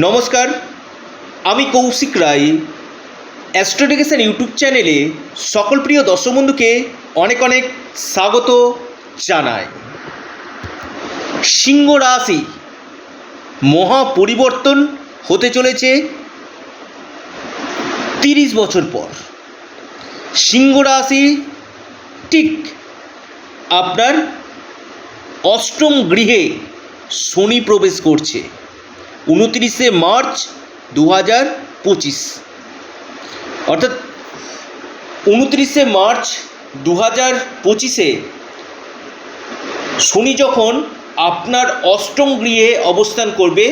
নমস্কার, আমি কৌশিক রায়। অ্যাস্ট্রোডিকেশন ইউটিউব চ্যানেলে সকল প্রিয় দর্শক বন্ধুকে অনেক অনেক স্বাগত জানাই। সিংহ রাশি মহা পরিবর্তন হতে চলেছে তিরিশ বছর পর। সিংহ রাশি ঠিক আপনার অষ্টম গৃহে শনি প্রবেশ করছে। উনত্রিশে মার্চ দু হাজার পঁচিশ। অর্থাৎ উনত্রিশে মার্চ দু হাজার পঁচিশে শনি যখন আপনার অষ্টম গৃহে অবস্থান করবে,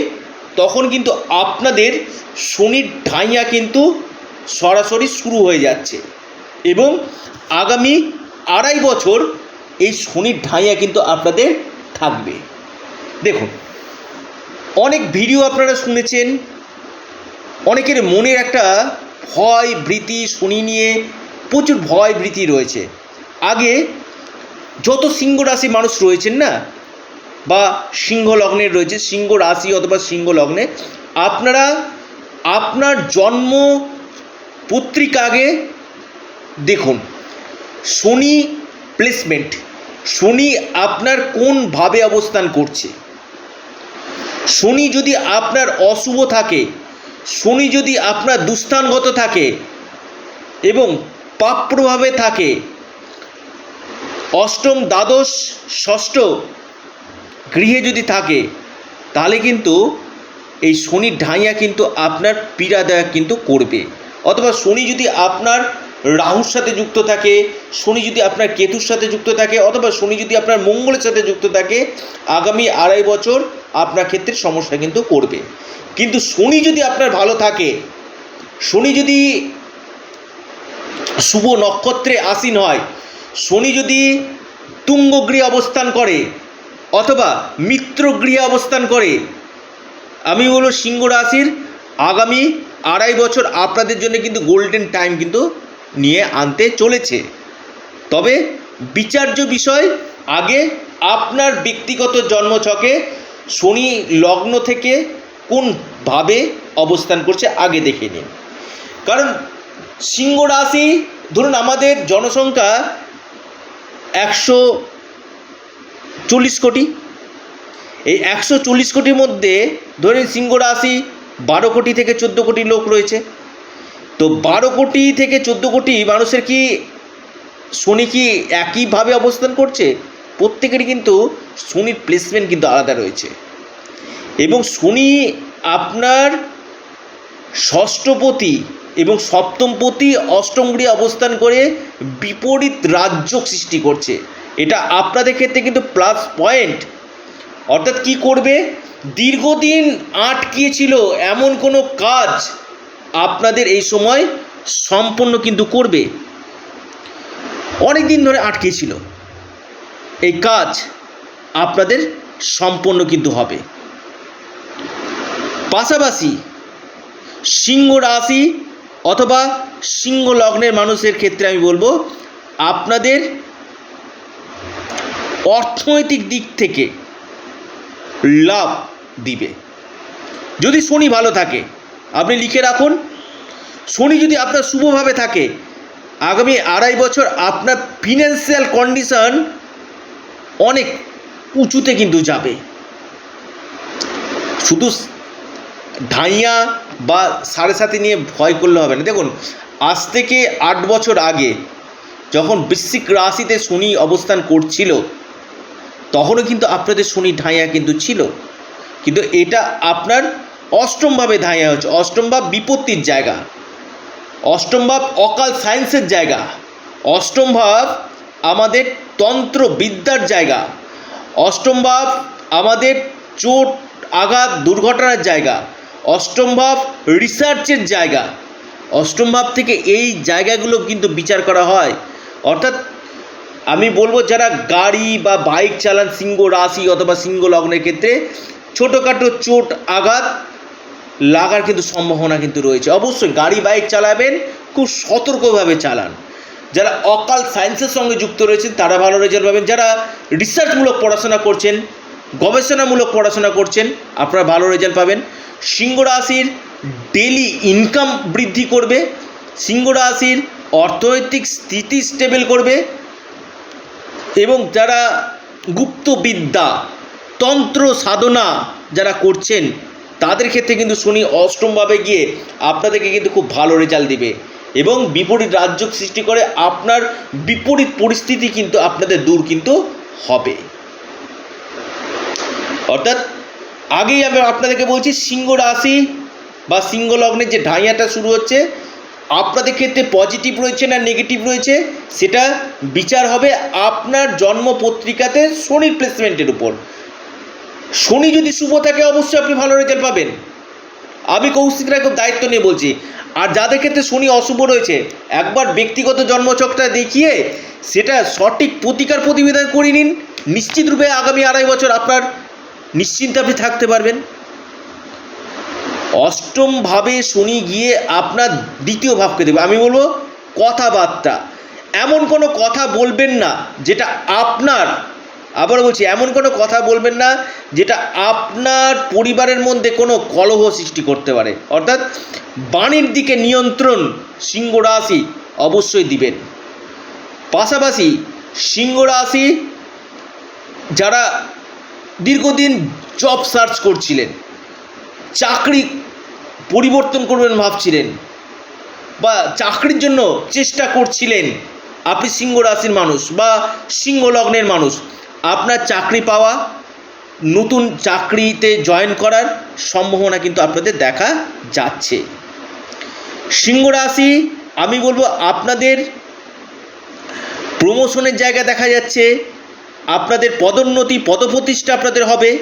তখন কিন্তু আপনাদের শনির ঢাইয়া কিন্তু সরাসরি শুরু হয়ে যাচ্ছে এবং আগামী আড়াই বছর এই শনির ঢাইয়া কিন্তু আপনাদের থাকবে। দেখুন অনেক ভিডিও আপনারা শুনেছেন। অনেকের মনের একটা ভয় ভীতি শনি নিয়ে প্রচুর ভয় ভীতি রয়েছে। আগে যত সিংহ রাশি মানুষ রয়েছেন না, বা সিংহ লগ্নের রয়েছে, সিংহ রাশি অথবা সিংহ লগ্নে, আপনারা আপনার জন্ম পত্রিকা আগে দেখুন। শনি প্লেসমেন্ট শনি আপনার কোনভাবে অবস্থান করছে। শনি যদি আপনার অশুভ থাকে, শনি যদি আপনার দুস্থানগত থাকে এবং পাপ প্রভাবে থাকে, অষ্টম দ্বাদশ, ষষ্ঠ গৃহে যদি থাকে, তাহলে কিন্তু এই শনির ঢাইয়া কিন্তু আপনার পীড়াদায়ক কিন্তু করবে। অথবা শনি যদি আপনার রাহুর সাথে যুক্ত থাকে, শনি যদি আপনার কেতুর সাথে যুক্ত থাকে অথবা শনি যদি আপনার মঙ্গলের সাথে যুক্ত থাকে, আগামী আড়াই বছর আপনার ক্ষেত্রে সমস্যা কিন্তু করবে। কিন্তু শনি যদি আপনার ভালো থাকে, শনি যদি শুভ নক্ষত্রে আসীন হয়, শনি যদি তুঙ্গগৃহে অবস্থান করে অথবা মিত্রগৃহে অবস্থান করে, আমি বলব সিংহ রাশির, আগামী আড়াই বছর আপনাদের জন্য কিন্তু গোল্ডেন টাইম কিন্তু নিয়ে আনতে চলেছে। তবে বিচার্য বিষয়, আগে আপনার ব্যক্তিগত জন্মছকে শনি লগ্ন থেকে কোনভাবে অবস্থান করছে আগে দেখে নিন। কারণ সিংহ রাশি, ধরুন আমাদের জনসংখ্যা একশো চল্লিশ কোটি। এই একশো চল্লিশ কোটির মধ্যে ধরেন সিংহ রাশি বারো কোটি থেকে চোদ্দ কোটি লোক রয়েছে। তো বারো কোটি থেকে চোদ্দ কোটি মানুষের কি শনি কি একইভাবে অবস্থান করছে? প্রত্যেকেরই কিন্তু শনির প্লেসমেন্ট কিন্তু আলাদা রয়েছে। এবং শনি আপনার ষষ্ঠপতি এবং সপ্তমপতি অষ্টম গৃহে অবস্থান করে বিপরীত রাজ্য সৃষ্টি করছে। এটা আপনাদের ক্ষেত্রে কিন্তু প্লাস পয়েন্ট অর্থাৎ কি করবে? দীর্ঘদিন আটকিয়েছিল এমন কোনো কাজ আপনাদের এই সময় সম্পন্ন কিন্তু করবে। অনেক দিন ধরে আটকেছিল এই কাজ আপনাদের সম্পন্ন কিন্তু হবে। পাশাপাশি সিংহ রাশি অথবা সিংহ লগ্নের মানুষের ক্ষেত্রে আমি বলব, আপনাদের অর্থনৈতিক দিক থেকে লাভ দিবে। যদি শনি ভালো থাকে আপনি লিখে রাখুন। শনি যদি আপনার শুভভাবে থাকে, আগামী আড়াই বছর আপনার ফিনান্সিয়াল কন্ডিশন অনেক উঁচুতে কিন্তু যাবে। শুধু ঢাইয়া বা সাড়ে সাথে নিয়ে ভয় করলে হবে না। দেখুন, আজ থেকে আট বছর আগে যখন বৃশ্চিক রাশিতে শনি অবস্থান করছিল, তখনও কিন্তু আপনাদের শনি ঢাইয়া কিন্তু ছিল। কিন্তু এটা আপনার অষ্টমভাবে ধাইয়া হচ্ছে অষ্টম ভাব বিপত্তির জায়গা। অষ্টম ভাব অকাল সায়েন্সের জায়গা। অষ্টম ভাব আমাদের তন্ত্র বিদ্যার জায়গা। অষ্টম ভাব আমাদের চোট আঘাত দুর্ঘটনার জায়গা। অষ্টম ভাব রিসার্চের জায়গা। অষ্টম ভাব থেকে এই জায়গাগুলো কিন্তু বিচার করা হয়। অর্থাৎ আমি বলব যারা গাড়ি বা বাইক চালান, সিংহ রাশি অথবা সিংহ লগ্নের ক্ষেত্রে ছোটোখাটো চোট আঘাত লাগার কিন্তু সম্ভাবনা কিন্তু রয়েছে। অবশ্যই গাড়ি, বাইক চালাবেন, খুব সতর্কভাবে চালান। যারা অকাল সায়েন্সের সঙ্গে যুক্ত রয়েছেন, তারা ভালো রেজাল্ট পাবেন। যারা রিসার্চমূলক পড়াশোনা করছেন, গবেষণামূলক পড়াশোনা করছেন, আপনারা ভালো রেজাল্ট পাবেন। সিংহ রাশির ডেলি ইনকাম বৃদ্ধি করবে। সিংহ রাশির অর্থনৈতিক স্থিতি স্টেবল করবে। এবং যারা গুপ্তবিদ্যা তন্ত্র সাধনা যারা করছেন তাদের ক্ষেত্রে কিন্তু শনি অষ্টমভাবে গিয়ে আপনাদেরকে কিন্তু খুব ভালো রেজাল্ট দিবে। এবং বিপরীত রাজ্য সৃষ্টি করে আপনার বিপরীত পরিস্থিতি কিন্তু আপনাদের দূর কিন্তু হবে। অর্থাৎ আগেই আমি আপনাদেরকে বলছি, সিংহ রাশি বা সিংহ লগ্নের যে ঢাইয়াটা শুরু হচ্ছে, আপনাদের ক্ষেত্রে পজিটিভ রয়েছে না নেগেটিভ রয়েছে, সেটা বিচার হবে আপনার জন্ম পত্রিকাতে শনির প্লেসমেন্টের উপর। শনি যদি শুভ থাকে, অবশ্যই আপনি ভালো রেজাল্ট পাবেন। আমি কৌশিক রায় খুব দায়িত্ব নিয়ে বলছি, আর যাদের ক্ষেত্রে শনি অশুভ রয়েছে, একবার ব্যক্তিগত জন্মচকটা দেখিয়ে সেটা সঠিক প্রতিকার প্রতিবেদন করে নিন। নিশ্চিত রূপে আগামী আড়াই বছর আপনার নিশ্চিন্তে আপনি থাকতে পারবেন। অষ্টম ভাবে শনি গিয়ে আপনার দ্বিতীয় ভাবকে দেবে। আমি বলব, কথাবার্তা। এমন কোনো কথা বলবেন না, যেটা আপনার আবার বলছি, এমন কোনো কথা বলবেন না যেটা আপনার পরিবারের মধ্যে কোনো কলহ সৃষ্টি করতে পারে। অর্থাৎ বাণীর দিকে নিয়ন্ত্রণ সিংহ রাশি অবশ্যই দিবেন। পাশাপাশি সিংহ রাশি যারা দীর্ঘদিন জব সার্চ করছিলেন, চাকরি পরিবর্তন করবেন ভাবছিলেন বা চাকরির জন্য চেষ্টা করছিলেন, আপনি সিংহ রাশির মানুষ বা সিংহ লগ্নের মানুষ আপনার চাকরি পাওয়া, নতুন চাকরিতে জয়েন করার সম্ভাবনা কিন্তু আপনাদের দেখা যাচ্ছে। সিংহ রাশি, আমি বলব আপনাদের প্রমোশনের জায়গা দেখা যাচ্ছে, আপনাদের পদোন্নতি, পদপ্রতিষ্ঠা আপনাদের হবে।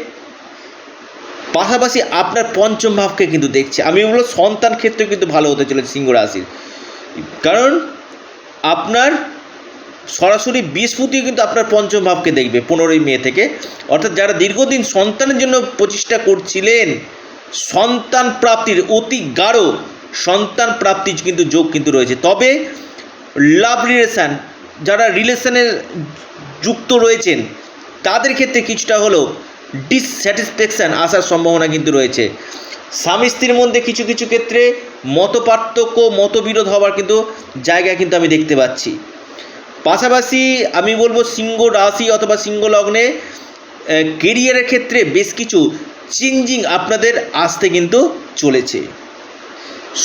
পাশাপাশি আপনার পঞ্চম ভাবকে কিন্তু দেখছে। আমি বলব সন্তান ক্ষেত্রে কিন্তু ভালো হতে চলেছে সিংহ রাশির। কারণ আপনার সরাসরি বৃহস্পতিও কিন্তু আপনার পঞ্চম ভাবকে দেখবে, পনেরোই মে থেকে। অর্থাৎ যারা দীর্ঘদিন সন্তানের জন্য প্রচেষ্টা করছিলেন, সন্তান প্রাপ্তির অতি গাঢ় সন্তান প্রাপ্তির কিন্তু যোগ কিন্তু রয়েছে। তবে লাভ রিলেশান যারা রিলেশনের যুক্ত রয়েছেন, তাদের ক্ষেত্রে কিছুটা হলেও ডিসস্যাটিসফ্যাকশান আসার সম্ভাবনা কিন্তু রয়েছে। স্বামী স্ত্রীর মধ্যে কিছু কিছু ক্ষেত্রে মত পার্থক্য মতবিরোধ হওয়ার কিন্তু জায়গা কিন্তু আমি দেখতে পাচ্ছি। পাশাপাশি আমি বলব সিংহ রাশি অথবা সিংহ লগ্নে কেরিয়ারের ক্ষেত্রে বেশ কিছু চেঞ্জিং আপনাদের আসতে কিন্তু চলেছে।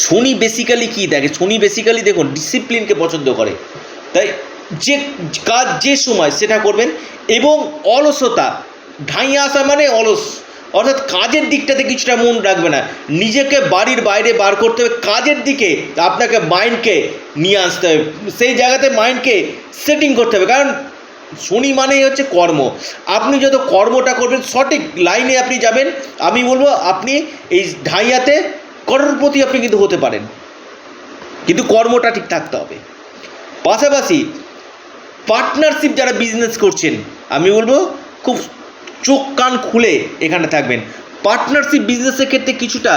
শনি বেসিক্যালি কী দেখে শনি বেসিক্যালি দেখুন ডিসিপ্লিনকে পছন্দ করে। তাই যে কাজ যে সময় সেটা করবেন এবং অলসতা ঢাইয়া আসা মানে অলস। অর্থাৎ কাজের দিকটাতে কিছুটা মন রাখবে না। নিজেকে বাড়ির বাইরে বার করতে হবে। কাজের দিকে আপনাকে মাইন্ডকে নিয়ে আসতে হবে। সেই জায়গাতে মাইন্ডকে সেটিং করতে হবে। কারণ শনি মানেই হচ্ছে কর্ম। আপনি যত কর্মটা করবেন, সঠিক লাইনে আপনি যাবেন। আমি বলব, আপনি এই ঢাইয়াতে করোড়পতি আপনি কিন্তু হতে পারেন। কিন্তু কর্মটা ঠিক থাকতে হবে। পাশাপাশি পার্টনারশিপ যারা বিজনেস করছেন, আমি বলব, খুব চোখ কান খুলে এখানে থাকবেন। পার্টনারশিপ বিজনেসের ক্ষেত্রে কিছুটা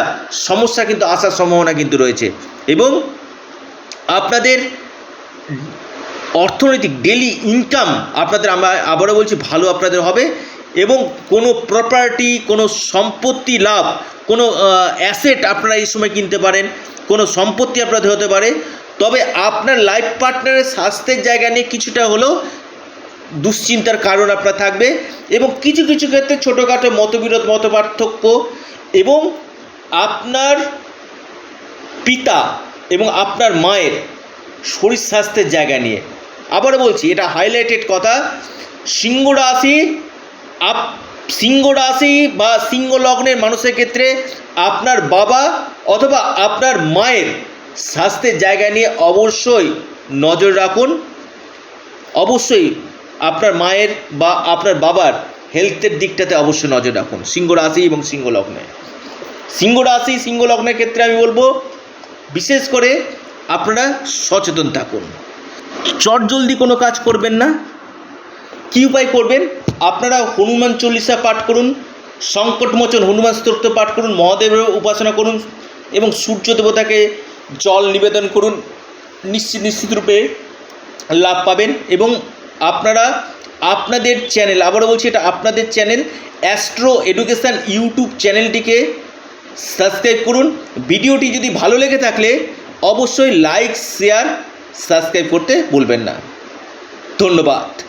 সমস্যা কিন্তু আসার সম্ভাবনা কিন্তু রয়েছে। এবং আপনাদের অর্থনৈতিক ডেলি ইনকাম আপনাদের আমরা আবারও বলছি, ভালো আপনাদের হবে। এবং কোনো প্রপার্টি কোনো সম্পত্তি লাভ, কোনো অ্যাসেট আপনারা এই সময় কিনতে পারেন, কোনো সম্পত্তি আপনাদের হতে পারে। তবে আপনার লাইফ পার্টনারের স্বাস্থ্যের জায়গা নিয়ে কিছুটা হলেও দুশ্চিন্তার কারণ আপনার থাকবে এবং কিছু কিছু ক্ষেত্রে ছোটোখাটো মতবিরোধ, মতপার্থক্য এবং আপনার পিতা এবং আপনার মায়ের শরীর স্বাস্থ্যের জায়গা নিয়ে। আবার বলছি, এটা হাইলাইটেড কথা। সিংহ রাশি, আপ, সিংহ রাশি বা সিংহ লগ্নের মানুষের ক্ষেত্রে আপনার বাবা অথবা আপনার মায়ের স্বাস্থ্যের জায়গা নিয়ে অবশ্যই নজর রাখুন। অবশ্যই আপনার মায়ের বা আপনার বাবার হেলথের দিকটাতে অবশ্যই নজর রাখুন। সিংহ রাশি এবং সিংহ লগ্নে। সিংহ রাশি, সিংহ লগ্নের ক্ষেত্রে আমি বলব, বিশেষ করে আপনারা সচেতন থাকুন। চট জলদি কোনো কাজ করবেন না। কী উপায় করবেন? আপনারা হনুমান চল্লিশা পাঠ করুন সংকটমোচন হনুমান স্তোত্র পাঠ করুন, মহাদেবের উপাসনা করুন এবং সূর্য দেবতাকে জল নিবেদন করুন, নিশ্চিত নিশ্চিত রূপে লাভ পাবেন এবং আপনারা আপনাদের চ্যানেল আবারও বলছি এটা আপনাদের চ্যানেল অ্যাস্ট্রো এডুকেশান ইউটিউব চ্যানেলটিকে সাবস্ক্রাইব করুন। ভিডিওটি যদি ভালো লেগে থাকলে অবশ্যই লাইক শেয়ার সাবস্ক্রাইব করতে ভুলবেন না। ধন্যবাদ।